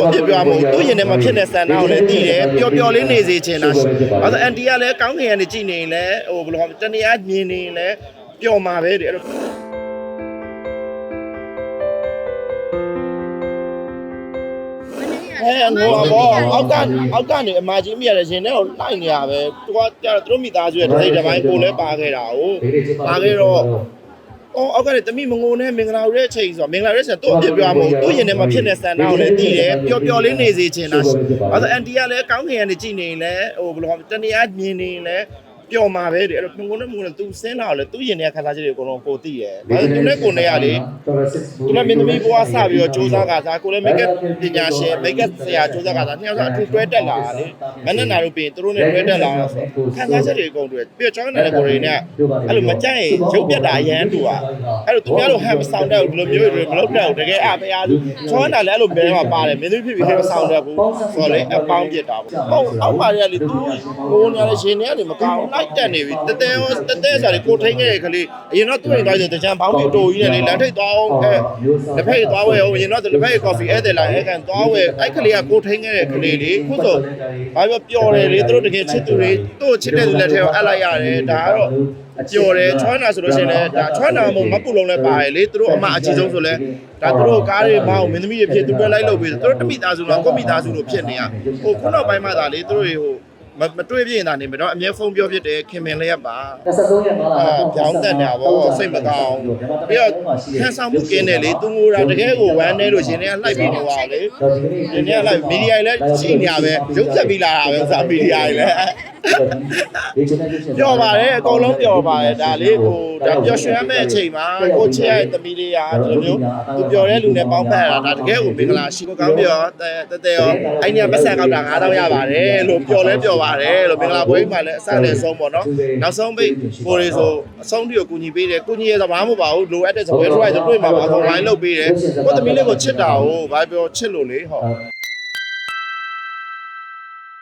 သူ့အပြစ်ပြောမှာမဟုတ်သူ့ရင်ထဲမှာဖြစ်တဲ့စံနာကိုလည်းသိတယ်ပျော်ပျော်လေးနေစေချင်တာဘာလို့အန်တီကလည်းကောင်းကင်ကနေကြည့်နေရင်လည်းဟိုဘယ်လိုခေါ်မလဲတနေရာမြင်နေရင်လည်းပျော်မှာပဲတဲ့အဲ့တော့အဲငိုဘောအောက်ကအောက်ကနေအမကြီးမြရတဲ့ရှင်နဲ့ကိုလိုက်နေရပဲသူကကြတော့သူတို့မိသားစုရဲ့တစ်စိတ်တစ်ပိုင်းကိုလည်းပါခဲ့တာကိုပါခဲ့တော့ အော်အောက်ကနေတမိမငိုနဲ့မင်္ဂလာရဲ့အချိန်ဆိုတော့မင်္ဂလာရဲ့ဆိုတော့သူ့အပြစ်ပြောမှာမဟုတ်သူ့ရင်ထဲမှာဖြစ်တဲ့စံနာကိုလည်းသိတယ်ပျော်ပျော်လေးနေစေချင်တာဘာလို့အန်တီကလည်းကောင်းကင်ကနေကြည့်နေရင်လည်းဟိုဘယ်လိုခေါ်မလဲတနေရာမြင်နေရင်လည်း ပျော်မှာပဲတဲ့အဲ့တော့ငုံနဲ့ငုံနဲ့သူစင်းလာတော့လေသူ့ရင်ထဲကခန်းစားချက်တွေအကုန်လုံးပိုသိတယ်ဘာလို့သူနဲ့ကိုနေရလေသူလည်းမင်းသမီးဘွားစပြီးတော့စူးစမ်းကစားကိုလည်း make up ပညာရှင် make up ဆရာစူးစမ်းကစားနှစ်ယောက်ကအထူးတွဲတက်လာတာလေမနဲ့နာတို့ပြင်သူတို့နဲ့တွဲတက်လာတော့ခံစားချက်တွေအကုန်တွေ့ပြီးတော့ကျောင်းနေတဲ့ကိုတွေနဲ့အဲ့လိုမကြိုက်ရင်ရုပ်ပြတ်တာအရန်တူอ่ะအဲ့လိုသူများတို့ဟမ်မဆောင်တဲ့ဒီလိုမျိုးတွေမလုပ်တဲ့တကယ်အဖရားစုချောင်းတာလည်းအဲ့လိုမဲမှာပါတယ်မင်းသမီးဖြစ်ပြီးဟမ်မဆောင်တဲ့ဘူးဆိုတော့လေအပေါင်းပြစ်တာပေါ့ဟုတ်အောက်ပါရလေသူကိုနေရတဲ့ရှင်တွေကလေမကောင်းလိုက်တက်နေပြီတတဲတတဲဆိုတယ်ကိုထိန်ခဲ့တဲ့ကလေးအရင်တော့သူ့ရင်သွားတယ်တကြံပေါင်းပြီးတိုးကြီးနဲ့လေလမ်းထိပ်သွားအောင်အဲလက်ဖက်ရည်သွားဝယ်အောင်ရင်တော့လက်ဖက်ရည်ကော်ဖီဧည့်သည်လာအဲကန်သွားဝယ်အဲ့ကလေးကကိုထိန်ခဲ့တဲ့ကလေးလေးခုဆိုဘာပြောပျော်တယ်လေသူတို့တကယ်ချစ်သူတွေသူ့ကိုချစ်တဲ့သူလက်ထဲကိုအပ်လိုက်ရတယ်ဒါကတော့ပျော်တယ်ချွမ်းနာဆိုလို့ရှိရင်လည်းဒါချွမ်းနာမဟုတ်မပူလုံးလည်းပါတယ်လေသူတို့အမအချီဆုံးဆိုလဲဒါသူတို့ကားတွေမအောင်မင်းသမီးတွေဖြစ်သူတွေလိုက်လုပ်ပြီးသူတို့တမိသားစုတော့ကိုမိသားစုတို့ဖြစ်နေရဟိုခုနောက်ပိုင်းမှသာလေသူတို့တွေဟို မမတွေ့ပြရင်သာနေမယ်တော့အမြဲဖုန်းပြောဖြစ်တယ်ခင်မင်လည်းရပါ23ရက်သွားလာအာပြောင်းတက်နေတာပေါ့စိတ်မကောင်းပြီးတော့ခန်းဆောင်မှုကင်းတယ်လေသူငိုတာတကယ်ကိုဝမ်းနေလို့ရှင်တွေကလိုက်ပြီးတော့လေတော့ဒီနေ့ရှင်တွေကလိုက်မီဒီယာတွေလည်းရှိနေရပဲရုပ်ဆက်ပြီးလာတာပဲဥစားမီဒီယာတွေလည်းဒီချင်တဲ့ချင်ပျော်ပါတယ်အကုန်လုံးပျော်ပါတယ်ဒါလေးဟိုဒါပျော်ရွှင်ရမယ့်အချိန်မှာကိုချစ်ရတဲ့သမီးလေးရာဒီလိုမျိုးသူပျော်တဲ့လူနဲ့ပေါင်းဖက်ရတာဒါတကယ်ကိုမင်္ဂလာရှိကိုကောင်းပြောတဲတဲရောအဲ့ဒီကပတ်စံကောက်တာ9000ရပါတယ်လို့ပျော်လဲပျော်ပါတယ်လို့မင်္ဂလာပွဲမှာလည်းအစနဲ့အဆုံးပေါ့နော်နောက်ဆုံးပိတ်ကိုရီဆိုအဆုံးတီကိုကူညီပေးတယ်ကူညီရတော့ဘာမှမပါဘူးလိုအပ်တဲ့ဆိုဝယ်ထွက်ဆိုတွေ့မှာပါ online လုပ်ပေးတယ်ကိုသမီးလေးကိုချစ်တာကိုဘာပြောချစ်လို့လေဟုတ်